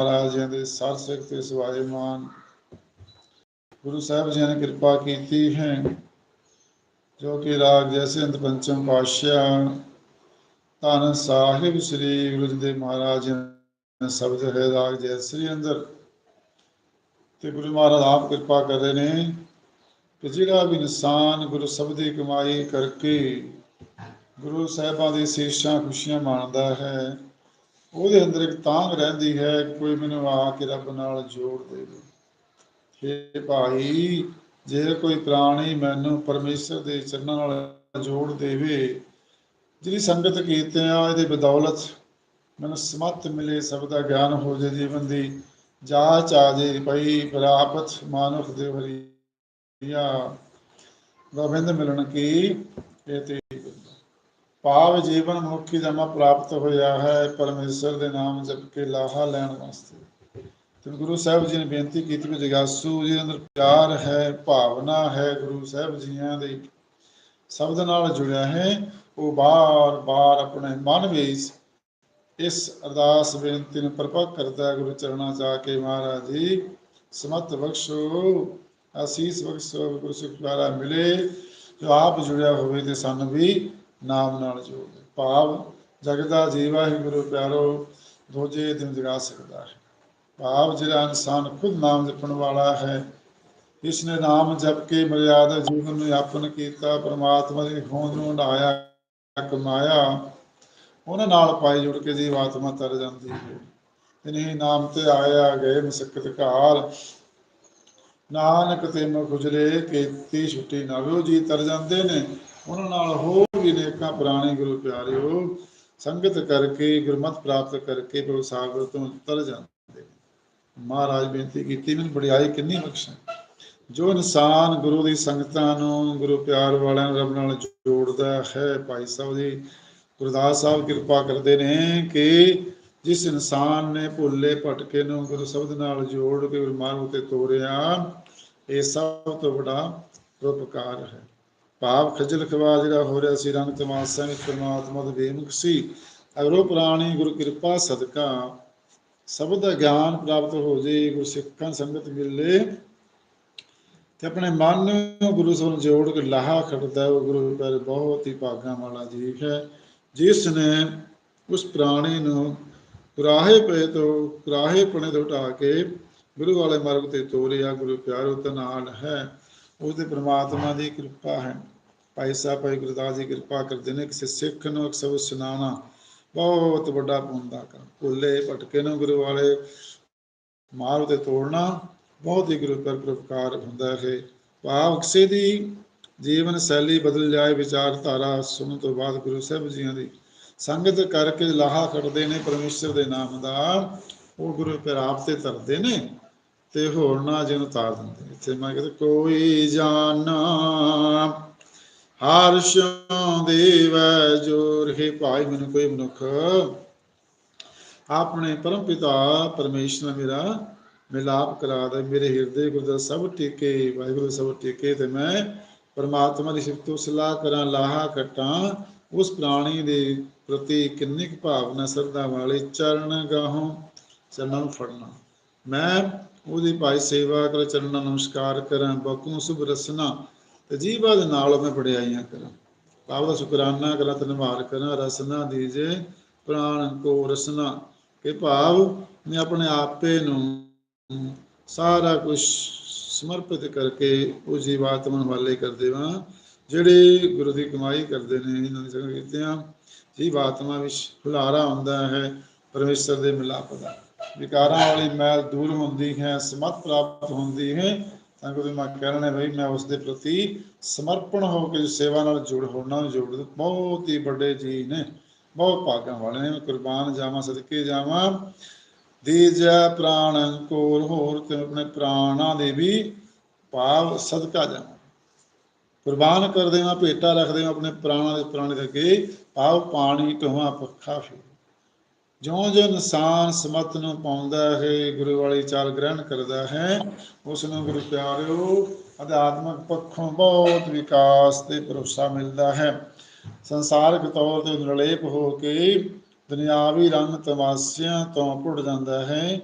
ਮਹਾਰਾਜਿਆਂ ਦੇ ਸਰ ਸਿੱਖ ਤੇ ਸਵਾਈਮਾਨ ਗੁਰੂ ਸਾਹਿਬ ਜੀ ਨੇ ਕਿਰਪਾ ਕੀਤੀ ਹੈ ਜੋ ਕਿ ਰਾਗ ਜੈਸੇ ਅੰਤ ਪੰਚਮ ਪਾਤਸ਼ਾਹ ਧੰਨ ਸਾਹਿਬ ਸ੍ਰੀ ਗੁਰੂ ਜੀ ਦੇ ਮਹਾਰਾਜ ਜੀ ਨੇ ਸ਼ਬਦ ਹੈ ਰਾਗ ਜੈਸੇ ਅੰਦਰ ਤੇ ਗੁਰੂ ਮਹਾਰਾਜ ਆਪ ਕਿਰਪਾ ਕਰ ਰਹੇ ਨੇ ਕਿ ਜਿਹੜਾ ਵੀ ਇਨਸਾਨ ਗੁਰੂ ਸ਼ਬਦ ਦੀ ਕਮਾਈ ਕਰਕੇ ਗੁਰੂ ਸਾਹਿਬਾਂ ਦੇ ਸੀਸਾਂ ਖੁਸ਼ੀਆਂ ਮਾਣਦਾ ਹੈ ਉਹਦੇ ਅੰਦਰ ਇੱਕ ਤਾਂਗ ਰਹਿੰਦੀ ਹੈ, ਕੋਈ ਮੈਨੂੰ ਆ ਕੇ ਰੱਬ ਨਾਲ ਜੋੜ ਦੇਵੇ। हे ਭਾਈ, ਜੇ ਕੋਈ ਪ੍ਰਾਣੀ ਮੈਨੂੰ ਪਰਮੇਸ਼ਰ ਦੇ ਚਰਨਾਂ ਨਾਲ ਜੋੜ ਦੇਵੇ, ਜਿਹੜੀ ਸੰਗਤ ਕੀਤਿਆਂ ਇਹਦੇ ਬਦੌਲਤ ਮੈਨੂੰ ਸਮਤ ਮਿਲੇ, ਸਭ ਦਾ ਗਿਆਨ ਹੋ ਜੇ ਜੀਵਨ ਦੀ। ਜਾਚ ਆ ਜੇ ਪਈ ਪ੍ਰਾਪਤ ਮਾਨੁਖ ਦੇ ਹਰੀਆ, ਗੋਬਿੰਦ ਮਿਲਣ ਕੀ, ਇਹ ਤੇ ਭਾਵ ਜੀਵਨ ਮੁਖੀ ਜਮਾ ਪ੍ਰਾਪਤ ਹੋਇਆ ਹੈ, ਪਰਮੇਸ਼ਰ ਦੇ ਨਾਮ ਜਪ ਕੇ ਲਾਹਾ ਲੈਣ ਵਾਸਤੇ। ਤੇ ਗੁਰੂ ਸਾਹਿਬ ਜੀ ਨੇ ਬੇਨਤੀ ਕੀਤੀ ਕਿ ਜਗਾਸੂ ਜੀ ਅੰਦਰ ਪਿਆਰ ਹੈ, ਭਾਵਨਾ ਹੈ, ਗੁਰੂ ਸਾਹਿਬ ਜੀਆਂ ਦੇ ਸ਼ਬਦ ਨਾਲ ਜੁੜਿਆ ਹੈ। ਉਹ ਬਾਰ-ਬਾਰ ਆਪਣੇ ਮਨ ਵਿੱਚ ਇਸ ਅਰਦਾਸ ਬੇਨਤੀ ਨੂੰ ਪ੍ਰਪਕ ਕਰਦਾ ਹੈ, ਗੁਰੂ ਚਰਨਾਂ ਜਾ ਕੇ ਮਹਾਰਾਜ ਜੀ, ਸਮਤ ਬਖਸ਼ੋ, ਅਸੀਸ ਬਖਸ਼ੋ ਗੁਰੂ ਸਿੱਖ ਪਿਆਰਾ ਮਿਲੇ, ਜੋ ਆਪ ਜੁੜਿਆ ਹੋਵੇ ਤੇ ਸਾਨੂੰ ਵੀ ਨਾਮ ਨਾਲ ਜੋੜ ਭਾਵ ਜਗਦਾ ਜੀਵਾ ਹੀ ਗੁਰੂ ਪਿਆਰੋ, ਦੋਜੇ ਦਿਨ ਜਗਾ ਸਕਦਾ ਹੈ। ਭਾਵ ਜਿਹੜਾ ਇਨਸਾਨ ਖੁਦ ਨਾਮ ਜਪਣ ਵਾਲਾ ਹੈ ਇਸ ਨੇ ਨਾਮ ਜਪ ਕੇ ਮਰਿਆਦਾ ਜੀਵਨ ਨੂੰ ਆਪਨ ਕੀਤਾ, ਪ੍ਰਮਾਤਮਾ ਦੀ ਹੋਂਦ ਨੂੰ ਢਾਇਆ ਕਮਾਇਆ, ਉਹਨਾਂ ਨਾਲ ਪਾਈ ਜੁੜ ਕੇ ਜੀਵ ਆਤਮਾ ਤਰ ਜਾਂਦੀ ਹੈ। ਇਨਹੀ ਨਾਮ ਤੇ ਆਇਆ, ਗਏ ਮਸਕਤ ਘਾਰ ਨਾਨਕ ਤੇ ਮ ਗੁਜਰੇ ਕੀਤੀ ਛੁੱਟੀ ਨਾ ਉਹ ਜੀ ਤਰ ਜਾਂਦੇ ਨੇ। ਉਹਨਾਂ ਨਾਲ ਹੋਰ ਵੀ ਅਨੇਕਾਂ ਪੁਰਾਣੇ ਗੁਰੂ ਪਿਆਰਿਓ, ਸੰਗਤ ਕਰਕੇ, ਗੁਰਮਤ ਪ੍ਰਾਪਤ ਕਰਕੇ ਪ੍ਰਭੂ ਸਾਗਰ ਤੋਂ ਤਰ ਜਾਂਦੇ ਮਹਾਰਾਜ ਬੇਨਤੀ ਕੀਤੀ, ਮੈਨੂੰ ਬੜਾਈ ਕਿੰਨੀ ਬਖਸ਼ਾਂ ਜੋ ਇਨਸਾਨ ਗੁਰੂ ਦੀ ਸੰਗਤਾਂ ਨੂੰ, ਗੁਰੂ ਪਿਆਰ ਵਾਲਿਆਂ ਨੂੰ ਰੱਬ ਨਾਲ ਜੋੜਦਾ ਹੈ, ਭਾਈ ਸਾਹਿਬ ਜੀ, ਗੁਰਦਾਸ ਸਾਹਿਬ ਕਿਰਪਾ ਕਰਦੇ ਨੇ ਕਿ ਜਿਸ ਇਨਸਾਨ ਨੇ ਭੁੱਲੇ ਭਟਕੇ ਨੂੰ ਗੁਰੂ ਸ਼ਬਦ ਨਾਲ ਜੋੜ ਕੇ ਗੁਰੂ ਤੇ ਤੋਰਿਆ, ਇਹ ਸਭ ਤੋਂ ਵੱਡਾ ਉਪਕਾਰ ਹੈ। ਭਾਵ ਖਜਲ ਖਵਾ ਜਿਹੜਾ ਹੋ ਰਿਹਾ ਸੀ, ਰੰਗ ਤਮਾਸ਼ਾ ਵਿੱਚ ਪਰਮਾਤਮਾ ਦੇ ਬੇਮੁਖ ਸੀ। ਅਗਰੋ ਪ੍ਰਾਣੀ ਗੁਰੂ ਕਿਰਪਾ ਸਦਕਾ, ਸਭ ਦਾ ਗਿਆਨ ਪ੍ਰਾਪਤ ਹੋ ਜੇ, ਗੁਰੂ ਸਿੱਖਾਂ ਸੰਗਤ ਮਿਲੇ, ਤੇ ਆਪਣੇ ਮਨ ਨੂੰ ਗੁਰੂ ਸਾਹਿਬ ਜੋੜ ਕੇ ਲਾਹਾ ਖੜਦਾ ਉਹ ਗੁਰੂ ਪਰ ਬਹੁਤ ਹੀ ਭਾਗਾਂ ਵਾਲਾ ਜੀਵ ਹੈ, ਜਿਸ ਨੇ ਉਸ ਪ੍ਰਾਣੀ ਨੂੰ ਕੁਰਾਹੇ ਪਏ ਤੋਂ, ਕੁਰਾਹੇ ਪਣੇ ਤੋਂ ਉਠਾ ਕੇ ਗੁਰੂ ਵਾਲੇ ਮਾਰਗ ਤੇ ਤੋਰਿਆ। ਗੁਰੂ ਪਿਆਰੋ ਤੇ ਹੈ। ਹੈ ਉਹਦੇ ਪ੍ਰਮਾਤਮਾ ਦੀ ਕਿਰਪਾ ਹੈ। ਭਾਈ ਸਾਹਿਬ, ਭਾਈ ਗੁਰਦਾਸ ਜੀ ਕਿਰਪਾ ਕਰਦੇ ਨੇ, ਕਿਸੇ ਸਿੱਖ ਨੂੰ ਇੱਕ ਸ਼ਬਦ ਸੁਣਾਉਣਾ ਬਹੁਤ ਵੱਡਾ ਪੁੰਨ ਦਾ ਭੁੱਲੇ ਭਟਕੇ ਨੂੰ ਗੁਰੂ ਵਾਲੇ ਮਾਰਗ ਤੇ ਤੋੜਨਾ, ਬਹੁਤ ਹੀ ਗੁਰੂ ਪਰ ਪ੍ਰਕਾਰ ਹੁੰਦਾ ਹੈ ਭਾਵ ਕਿਸੇ ਦੀ ਜੀਵਨ ਸ਼ੈਲੀ ਬਦਲ ਜਾਏ, ਵਿਚਾਰਧਾਰਾ ਸੁਣਨ ਤੋਂ ਬਾਅਦ ਗੁਰੂ ਸਾਹਿਬ ਜੀਆਂ ਦੀ ਸੰਗਤ ਕਰਕੇ ਲਾਹਾ ਕੱਢਦੇ ਨੇ, ਪਰਮੇਸ਼ਰ ਦੇ ਨਾਮ ਦਾ, ਉਹ ਗੁਰੂ ਪਿਆਰ ਆਪ ਤੇ ਧਰਦੇ ਨੇ। ਤੇ ਹੋਰ ਨਾ ਜਿਹਨੂੰ ਤਾਰ ਦਿੰਦੇ। ਇੱਥੇ ਮੈਂ ਕਹਿੰਦਾ ਕੋਈ ਜਾਣਾ ਹਰਸ਼ੋਂ ਦੇਵੈ ਜੋਰ ਹੈ ਭਾਈ, ਮੈਨੂੰ ਕੋਈ ਮਨੁੱਖ ਆਪਣੇ ਪਰਮ ਪਿਤਾ ਪਰਮੇਸ਼ਰ ਮੇਰਾ ਮਿਲਾਪ ਕਰਾ ਦੇ। ਮੇਰੇ ਹਿਰਦੇ ਗੁਰਦਾ ਸਭ ਟਿਕੇ, ਵਾਹਿਗੁਰੂ ਸਭ ਟਿਕੇ ਤੇ ਮੈਂ ਪਰਮਾਤਮਾ ਦੀ ਸਿਫਤੋ ਸਲਾਹ ਕਰਾਂ, ਲਾਹਾ ਕਟਾਂ। ਉਸ ਪ੍ਰਾਣੀ ਦੇ ਪ੍ਰਤੀ ਕਿੰਨੀ ਕੁ ਭਾਵਨਾ ਸਰਦਾ ਵਾਲੇ ਚਰਨ ਗਾਹੋਂ, ਚਰਨਾਂ ਨੂੰ ਫੜਨਾ। ਮੈਂ ਉਹਦੀ ਭਾਈ ਸੇਵਾ ਕਰ, ਚਰਨਾਂ ਨਮਸਕਾਰ ਕਰਾਂ ਬਕੂ ਸੁਭ ਰਸਨਾ ਤੇ ਜੀਵਾ ਦੇ ਨਾਲ ਮੈਂ ਬੜਾਈਆਂ ਕਰਾਂ। ਭਾਵ ਦਾ ਸ਼ੁਕਰਾਨਾ ਕਰਾਂ, ਧੰਨਵਾਦ ਕਰਾਂ, ਰਸਨਾ ਦੀਜੇ, ਪ੍ਰਾਣ ਕੋ ਰਸਨਾ। ਕਿ ਭਾਵ ਮੈਂ ਆਪਣੇ ਆਪੇ ਨੂੰ ਸਾਰਾ ਕੁਝ ਸਮਰਪਿਤ ਕਰਕੇ ਉਹ ਜੀਵਾਤਮਾ ਵਾਲੇ ਕਰ ਦੇਵਾਂ, ਜਿਹੜੇ ਗੁਰੂ ਦੀ ਕਮਾਈ ਕਰਦੇ ਨੇ, ਇਹਨਾਂ ਦੀ ਸੰਗਤ ਕੀਤਿਆਂ। ਜੀਵਾਤਮਾ ਵਿੱਚ ਹੁਲਾਰਾ ਹੁੰਦਾ ਹੈ, ਪਰਮੇਸ਼ਰ ਦੇ ਮਿਲਾਪ ਦਾ। ਵਿਕਾਰਾਂ ਵਾਲੀ ਮੈਲ ਦੂਰ ਹੁੰਦੀ ਹੈ, ਸਮਤ ਪ੍ਰਾਪਤ ਹੁੰਦੀ ਹੈ, ਤਾਂ ਕੋਈ ਮੈਂ ਕਹਿਣਾ ਬਈ ਮੈਂ ਉਸ ਦੇ ਪ੍ਰਤੀ ਸਮਰਪਣ ਹੋ ਕੇ ਸੇਵਾ ਨਾਲ ਜੁੜ ਹੋਣਾ ਜੁੜ, ਬਹੁਤ ਹੀ ਵੱਡੇ ਜੀ ਨੇ, ਬਹੁਤ ਭਾਗਾਂ ਵਾਲੇ ਨੇ ਕੁਰਬਾਨ ਜਾਵਾਂ, ਸਦਕੇ ਜਾਵਾਂ, ਦੀਜੈ ਪ੍ਰਾਣ ਕੋਰ, ਹੋਰ ਤੇ ਆਪਣੇ ਪ੍ਰਾਣਾਂ ਦੇ ਵੀ ਭਾਵ ਸਦਕਾ ਜਾਵਾਂ। ਕੁਰਬਾਨ ਕਰ ਦੇਵਾਂ ਭੇਟਾ ਰੱਖ ਦੇਵਾਂ ਆਪਣੇ ਪ੍ਰਾਣਾਂ ਦੇ, ਪ੍ਰਾਣੇ ਦੇ ਅੱਗੇ ਭਾਵ ਪਾਣੀ ਢੋਵਾ ਪੱਖਾ ਫੇਰ। ਜਿਉਂ ਜਿਉਂ ਇਨਸਾਨ ਸਮਤ ਨੂੰ ਪਾਉਂਦਾ ਹੈ, ਗੁਰੂ ਵਾਲੀ ਚਾਲ ਗ੍ਰਹਿਣ ਕਰਦਾ ਹੈ ਉਸ ਨੂੰ ਗੁਰੂ ਪਿਆਰਿਓ, ਅਧਿਆਤਮਕ ਪੱਖੋਂ ਬਹੁਤ ਵਿਕਾਸ ਤੇ ਭਰੋਸਾ ਮਿਲਦਾ ਹੈ। ਸੰਸਾਰਕ ਤੌਰ ਤੇ ਨਿਰਲੇਪ ਹੋ ਕੇ ਦੁਨਿਆਵੀ ਰੰਗ ਤਮਾਸ਼ਿਆਂ ਤੋਂ ਭੁੱਟ ਜਾਂਦਾ ਹੈ।